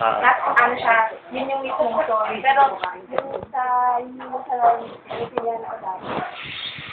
Ah. Ano siya, yun yung mismong story. Pero yung sa, yung sa opinion ko dati,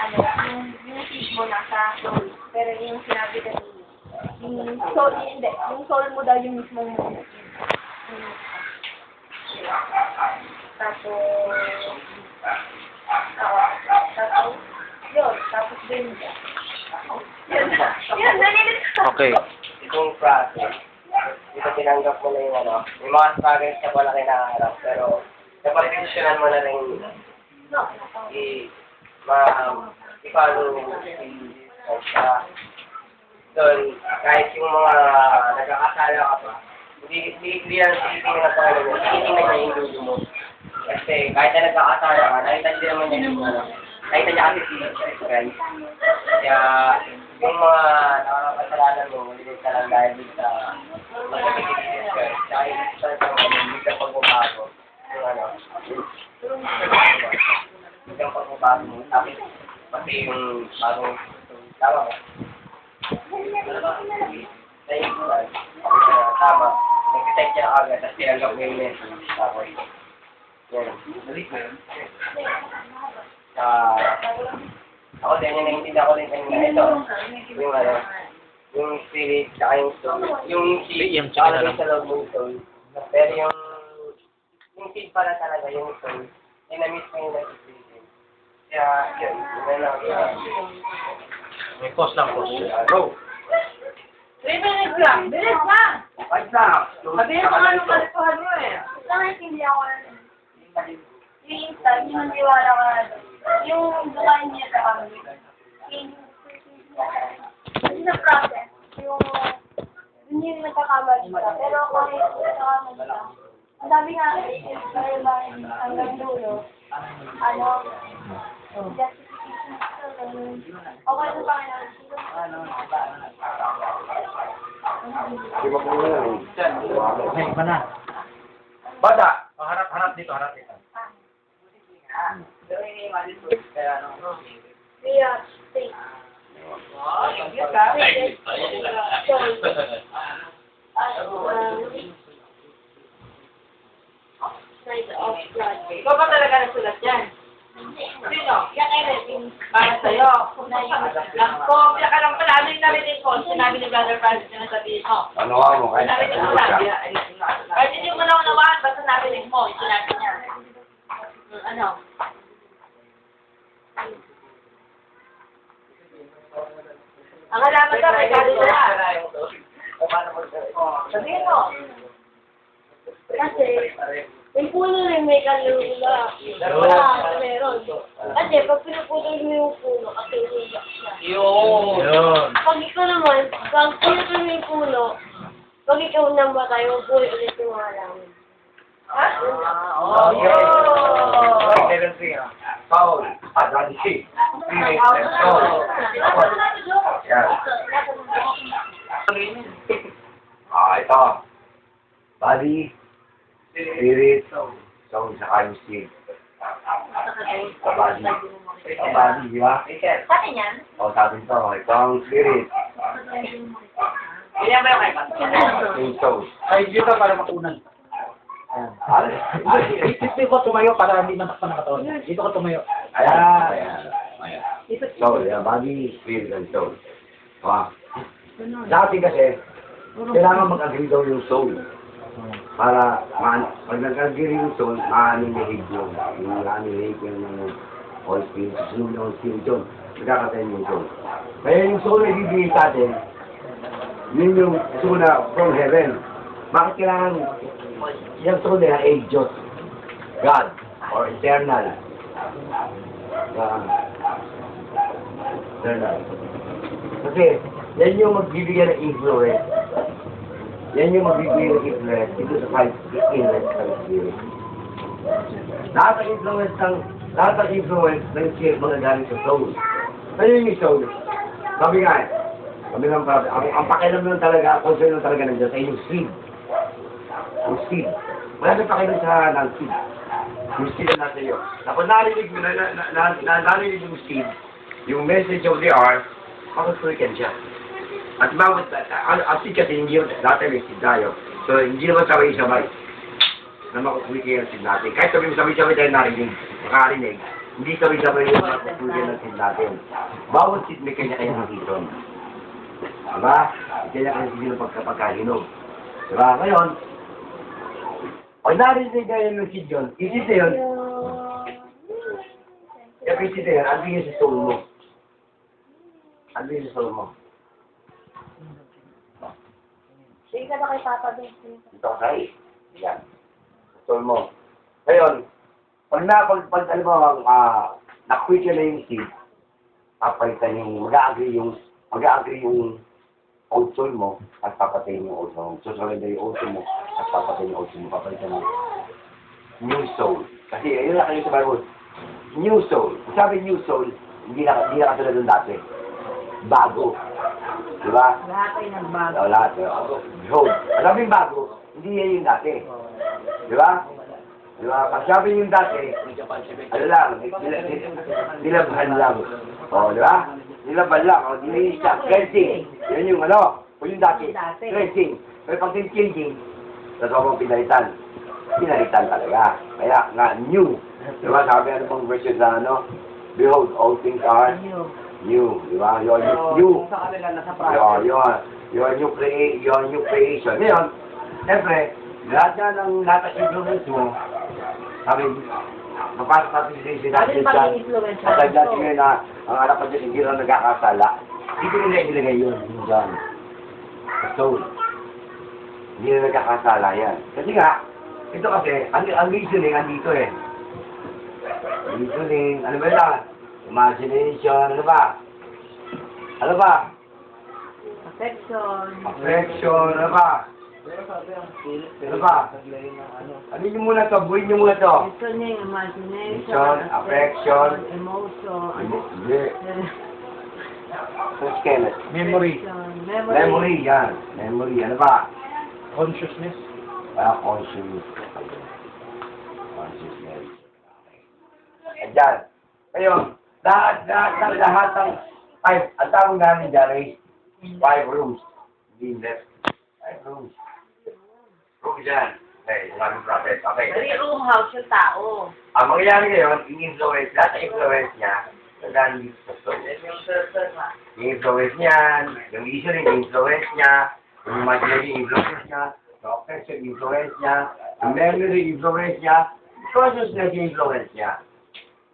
ano, yung, yung seed mo nasa soul. Pero yung sinabi ka ni, yung soul, hindi, yung soul mo daw yung mismong mo. Tapos, oo, tapos, yun, tapos din siya. Yun, yun. Okay. Itong process, dito tinanggap mo na yung ano, may mga struggles ka pala kinaharap, pero napagdesisyonan mo na rin i, ma, i-follow si sa doon, kahit yung mga nagkakasala ka pa, hindi, hindi, hindi lang tinitingnan na ano mo, tinitingnan niya yung dulo mo. Kasi kahit na nagkakasala ka, nakita din naman niya yung ano, nakita niya kasi si Christ. Kaya, yung mga nakakasalanan mo, hindi ka lang dahil sa magkakit si Jesus Christ. Kaya yung isa sa hindi ka pagbabago. Yung ano, hindi ka pagbabago mo. Tapos, pati yung bagong, tama mo. Uh, tama. Nag-detect niya agad, tapos tinanggap mo yung message. Tapos, yan. Ah, ako din, yung naiintindihan ko din kanina, ito, yung ano, yung spirit, saka yung soul, yung seed, Yung na nakalagay lang. sa loob ng soul, pero yung, yung seed pala talaga, yung soul, yung na-miss mo yung nag-spirit. Kaya, yun, yun na lang. May pause lang, pause. Go! Three minutes lang. Bilis na! What's up? Sabihin mo nga nung kalipuhan mo eh. Gusto ko hindi ako na yung instant, yung nandiwala ka na doon. Yung bukain niya sa kami. Yung, kasi sa process, yung, yun yung nagkakamali ka. Pero yung nagkakamali ka, ang dami nga, dahil ba hanggang dulo, ano, justification ko, ganun. Okay sa Panginoon. Ay, iba na. Bata! Oh, harap, harap dito, harap dito. Yeah, three. Side of blood. Ikaw ba talaga nagsulat yan? Sino? Yan ay rating. Para sa'yo. Nag-copy ka lang pala. Ano yung narinig ko? Sinabi ni Brother Francis na sabihin mo. Ano nga mo? Kahit Narinig mo lang. Kahit hindi mo na unawaan, basta narinig mo. Sinabi niya. Ano? Ang halaman ka, may kalula. Sabihin mo. Kasi, yung puno rin may kalula. Ah, meron. Kasi, pag pinuputol mo yung puno, kasi umiyak siya. Yun! Pag ikaw naman, pag pinuputol mo yung puno, pag ikaw namatay, mabuhay ulit yung halaman. Ha? Oh, yun! Meron siya. Paul, Adansi, Spirit, and Soul. Yan. Ah, ito. Body, Spirit, Soul, saka yung seed. Sa body. Sa body, di ba? Sa akin yan? O, sabi ito, ito ang Spirit, Ganyan ba yung kay yung Soul. Ay, dito para makunan. Dito ko tumayo para hindi matakpan ang katawan. Dito ko tumayo. Ayan. Ayan. Ayan. Soul, yeah, body, spirit, and soul. Ah. Sa atin kasi, kailangan mag-agree daw yung soul. Para, ma pag nag-agree yung soul, ma-animate yung, yung animate yung ng all spirit, susunod ng all spirit yun. Magkakatayin yung soul. Kaya yung soul na ibibigay sa atin, yun yung soul na from heaven. Bakit kailangan yung soul na ay? God, or eternal. Ah, eternal. Kasi, yan yung magbibigay ng influence. Yan yung magbibigay ng influence dito sa five influence ng spirit. Lahat ng influence ng lahat ng influence ng spirit mga galing sa soul. Ano yung soul? Sabi nga eh, sabi ng ang, ang pakialam lang talaga, concern lang talaga ng Diyos ay yung seed. Yung seed. Wala nang pakialam sa. Yung seed na nasa iyo. Kapag narinig mo, na, na, na, na, na, narinig yung seed, yung message of the earth, matutulikan siya. At ang, ang seed kasi hindi yun, dati may seed tayo. So, hindi naman sabay-sabay na makukuwi ang sin natin. Kahit sabi mo sabay-sabay tayo narinig, makarinig, hindi sabay-sabay yung makukuwi ng sin natin. Bawat seed may kanya-kanya ng season. Diba? Kanya-kanya season ng pagkapagkahinog. Diba? Ngayon, pag narinig kayo ng seed yun, isip na yun, yung isip na yun, ano yun sa soul mo? Ano yun sa soul mo? Sige ka na kay Papa doon. Dito ka kay. Yan. Soul mo. Ngayon, pag na, pag, pag alam mo, ah, na-quit na yung seed, papalitan yung, mag-agree yung, mag-agree yung old soul mo, at papatayin yung old soul mo. Susurrender yung old soul mo, at papatayin yung old soul mo. New soul. Kasi, ayun na kayo sa Bible. New soul. Kung sabi new soul, hindi na, hindi na katulad ng dati. Bago. Di ba? Lahat ay nagbago. O, lahat. o. Behold, mo yung bago, hindi yan yung dati. Di ba? Di ba? Pag sabi yung dati, ano lang, nila- nila- nilabhan lang. O, di ba? Nilabhan lang. O, dinilis siya. Cleansing. Yan yung ano, o yung dati. Cleansing. Pero pag yung changing, mong pinalitan. Pinalitan talaga. Kaya nga, new. Di ba? Sabi ano bang version sa ano? Behold, all things are new. Di ba? You're new. Kung sa kanila, nasa Yun, yun. Yun yung crea- yun yung creation. Ngayon, siyempre, lahat na ng lahat ng influence mo, sabi, mapasok natin sa isa Ano pag-influence At ang dati ngayon na, ang anak ko dyan, hindi na nagkakasala. Dito nila ilagay yun, yung dyan. Sa soul. Hindi na nagkakasala yan. Kasi nga, ito kasi, ang, ang reasoning, andito eh. Reasoning, ano ba yan? Imagination, ano ba? Ano ba? Affection. Affection, ano ba? Ano ba? Ano nyo muna to? Buhin nyo muna to. Reasoning, imagination, affection. emotion, Hindi. Kenneth. Memory. memory. Memory, yan. Memory, ano ba? Consciousness. Ah, conscious. Consciousness. Ayan. Ngayon, lahat, lahat, lahat, lahat ng five, ang tawag namin dyan ay five rooms. Hindi left. Five rooms. Room dyan. Okay, maraming prophet. Okay. Very room house yung tao. Ang mangyayari ngayon, yung influence, lahat ng influence niya, nagaling dito sa soul. Yung influence niyan, yung reasoning, yung influence niya, yung imaginary influence niya, yung affection influence niya, yung memory influence niya, consciousness yung influence niya.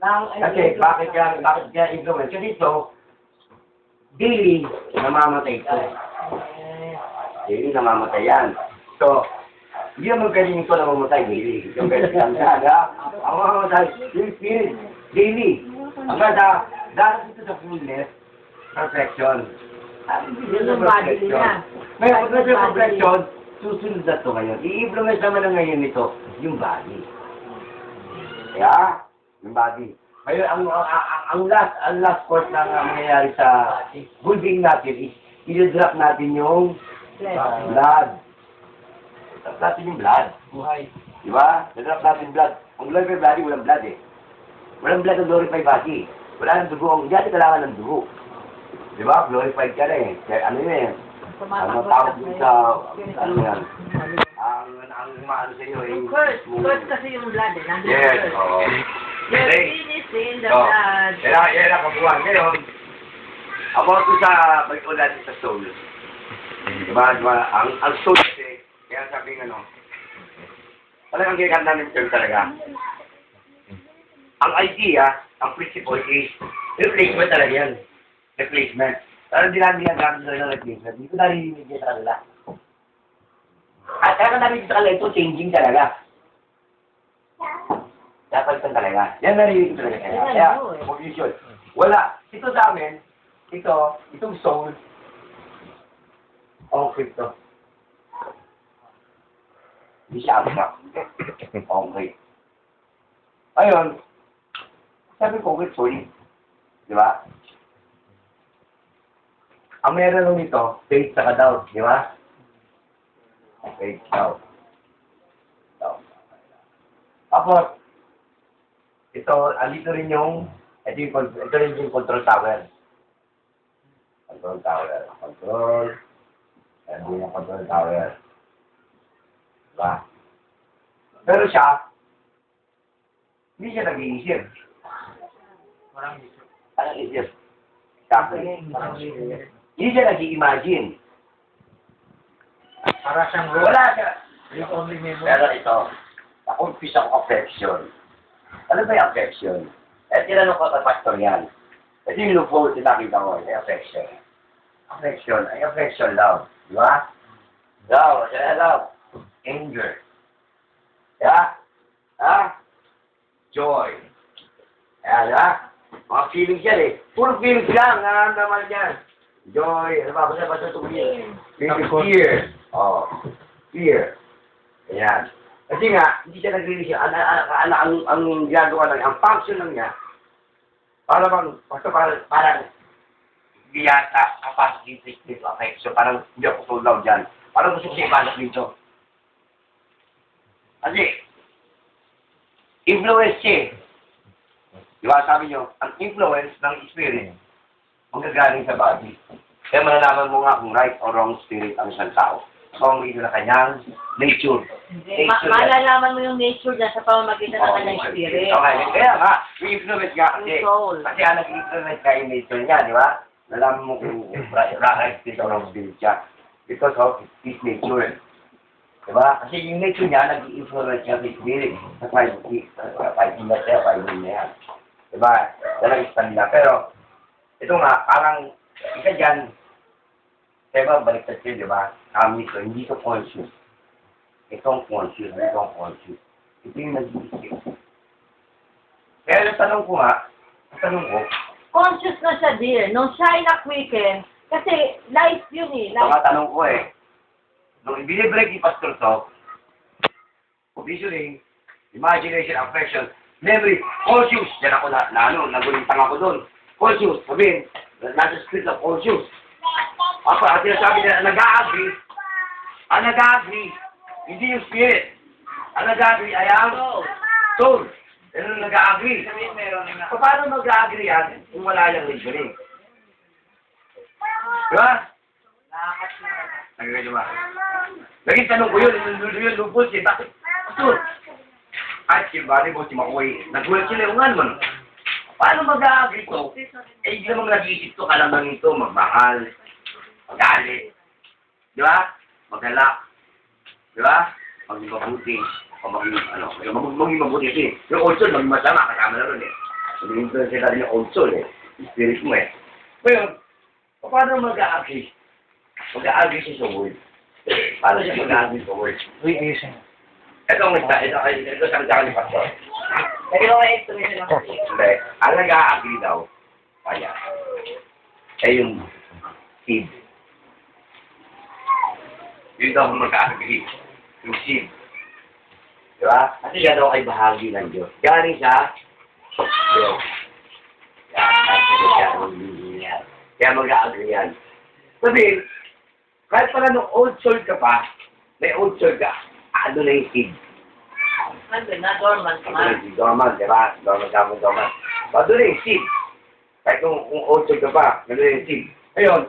Kasi bakit yan, bakit kaya influence? Kasi ito, daily, namamatay ito. Daily, namamatay yan. So, hindi naman galing ito namamatay daily. Yung galing lang ha? Ang mamamatay, yung spirit, daily. Hanggang sa, dahil ito sa fullness, perfection. Hindi Yun yung body nila. Ngayon, kung nasa perfection, susunod na ito ngayon. I-influence naman na ngayon nito, yung body. Kaya, yung body. Ngayon, ang, ang, ang, ang last, ang last course na nga mangyayari sa being natin is, i-drop natin yung blood. Drop natin yung blood. Buhay. Di ba? I-drop natin blood. Ang glorified body, walang blood eh. Walang blood ang glorified body. Wala nang dugo. Ang dati kailangan ng dugo. Di ba? Glorified ka na eh. Kaya ano yun eh. Ano tawag din sa, ano yan? Ang, ang maano sa iyo eh. Curse. Curse kasi yung blood eh. Nandun Yes, curse. oo. Your sin is in the So, blood. yan ang, yan ang kabuhan. Ngayon, about ko sa balik natin sa soul. Diba, diba, ang, ang soul kasi, kaya sabi ng ano, talagang namin sa soul talaga. Ang idea, ang principle is, replacement talaga yan. Replacement. Pero hindi namin ginagamit talaga ng replacement. Hindi ko narinig yan sa kanila. At kaya namin sa kanila ito, changing talaga. Napalitan talaga. Yan narinig ko talaga kaya. Kaya, eh. confusion. Wala. Ito sa amin, ito, itong soul, concrete to. Hindi siya abstract. Concrete. Ayun, sabi concrete solid. Di ba? Ang meron nung ito, faith sa doubt, di ba? Faith, doubt. Doubt. Tapos, ito, alito rin yung, ito yung, ito rin yung control tower. Control tower. Control. Ito yung control tower. Diba? Pero siya, hindi siya nag-iisip. Parang isip. Anong isip? Exactly. Hindi siya nag-i-imagine. Para siyang Wala siya. Yung only memory. Pero ito, na-confuse ako affection. Ano ba yung affection? Eh, tinanong ko sa yan. Ito yung loophole na nakita ko, ay affection. Affection, ay affection, love. Di ba? Love, ano love? Anger. Yeah? Ha? Joy. Kaya, di ba? Mga feelings yan eh. Puro feelings lang, nararamdaman niya. Joy, ano ba? Basta basta tumingin. Feeling fear. Oh, fear. Ayan. Kasi nga, hindi siya nag-release. Ang, ang, ang, ang, ang ginagawa lang, ang function lang niya, para bang, basta parang, parang, hindi yata capacity dito affection. Parang hindi ako tulaw dyan. Parang gusto ko siya ibalak dito. Kasi, influence siya eh. Di ba sabi nyo, ang influence ng spirit, manggagaling sa body. Kaya malalaman mo nga kung right or wrong spirit ang isang tao. Kung ito na kanyang nature. Ma malalaman mo yung nature niya sa pamamagitan ng kanyang spirit. Okay, kaya nga, yung influence nga kasi, Yung soul. kasi ang nag-influence ka yung nature niya, di ba? Nalaman mo kung right right spirit or wrong spirit siya. Because of his nature. Di ba? Kasi yung nature niya, nag-influence niya sa spirit. Sa five, sa five minutes niya, five minutes niya. Di ba? Yan ang stand nila. Pero, ito nga, parang, isa dyan, Diba, baliktad siya, di ba? Kami ito, hindi ito conscious. Itong conscious, itong conscious. Ito yung nag-iisip. Kaya yung tanong ko nga, ang tanong ko, Conscious na siya, dear. Nung siya ay na-quicken, kasi life yun eh. ang Life. mga tanong ko eh, nung ibinibreak ni Pastor to, visioning, imagination, affection, memory, conscious, yan ako na, na ano, nagulintang ako doon. Conscious, sabihin, nasa spirit of conscious. Ako, ang sinasabi nila, nag-a-agree, ang nag-a-agree, hindi yung spirit. Ang nag-a-agree ay ang soul. Yan ang nag-a-agree. So, paano mag-a-agree yan kung wala yung reasoning? Di ba? Nagagay ba? Naging tanong ko yun, yun, lupol siya, bakit? Pastor, at si Bari mo, si Makoy, nagulat sila yung naman. Paano mag-a-agree to? Eh, hindi naman nag-iisip to, kalaman nito, magmahal, magalit, di ba? Magalak, di ba? Maging mabuti, o maging, ano, mag maging mabuti kasi, yung old soul, maging masama, kasama na rin eh. Maging influence na rin yung old soul eh, spirit mo eh. Ngayon, paano? Mag-a-agree siya sa word. Paano siya mag-a-agree sa word? Uy, ayusin. Ito ang isa, ito, ito, ito, ito, ito, ni Pastor. Pero may explanation ako. Hindi, ang nag-a-agree daw, kaya, ay yung seed. Yun daw ang mag-a-agree, yung seed. Di ba? Kasi yan daw ay bahagi ng Diyos. Galing sa Diyos. Kaya mag-a-agree yan. Sabihin, kahit pala nung old soul ka pa, may old soul ka, ano na yung seed? Nandun na, dormant man. si Dorman, di ba? Dorman, Dorman, Dorman. Bago na yung seed. Kahit kung, kung old ka pa, yung seed. Ngayon,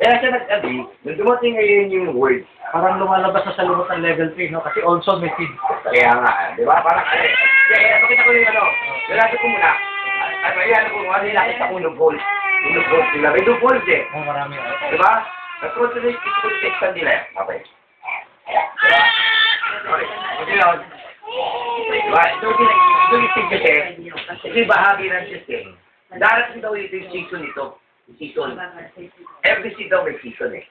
kaya siya nag-agree, nung dumating ngayon yung word, Parang lumalabas na sa lubot ng level 3, no? Kasi also may feed. kaya nga, di ba? Parang, ano eh. Kaya, pakita ko yung ano, nilasa ko muna. Ano, yan, kung ano nakita ko yung loophole. Yung loophole sila. May loophole eh. Oh, marami. Di ba? Nag-concentrate ko yung text nila eh. Okay. Diba? Okay. Yun, Diba? Ito yung seed kasi, ito yung bahagi ng system. Darating daw ito yung season ito. Yung season. Every seed daw may season eh.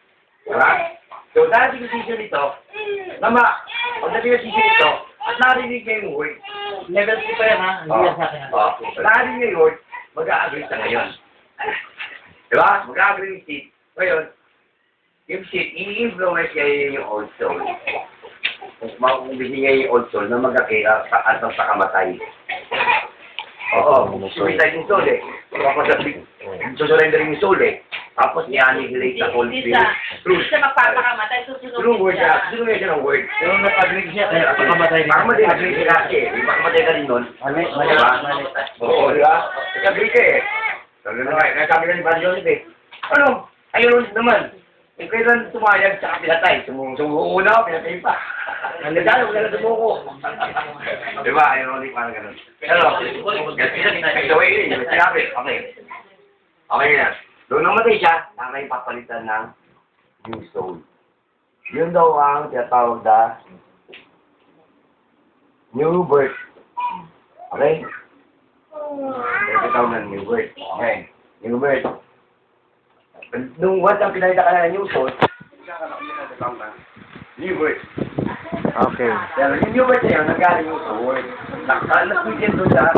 Diba? So, darating yung season ito, na ma, pagdating yung season ito, at narinig niya yung word, Level 3 pa yan, ha? Hindi yan sa akin. ha? Oh, narinig niya yung word, mag-a-agree sa ngayon. Diba? Mag-a-agree yung seed. Ngayon, yung seed, i-influence niya yun yung old soul. Niya yung old soul na magkakira sa atang sa kamatay. Oo, suicide yung soul eh. Tapos susurrender yung soul eh. Tapos i-annihilate sa whole siya, True. hindi siya magpapakamatay, susunod True word siya. Susunod siya ng word. Pero nag-agree siya, kaya ako kamatay rin. Baka mag-agree siya kasi eh. Di ba kamatay ka rin nun? Mali, mali, mali. Oo, di ba? Nag-agree ka eh. Sabi na nga, sabi ka ni Padre Joseph eh. Ano? Ayun naman. Eh, kailan tumayag sa pinatay? Sumu sumuuna, pinatay pa. Nandagano, wala na sumuko. Di ba? Ironic parang ganun. Pero, kasi way yun, yung sinabi, okay. Okay na. Doon namatay siya, nakay papalitan ng new soul. Yun daw ang tinatawag na new birth. Okay? Tinatawag na new birth. Okay. New birth. Nung once ang pinalita ka na ng new na new birth. Okay. Pero yung new birth na yun, nanggaling yung sa word. Nakalas-weekend doon sa,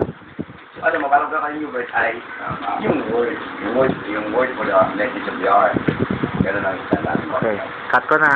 ano mo, parang ka new birth ay, yung word. Yung word, yung word for the message of the hour. Ganun ang isa Okay. Cut ko na.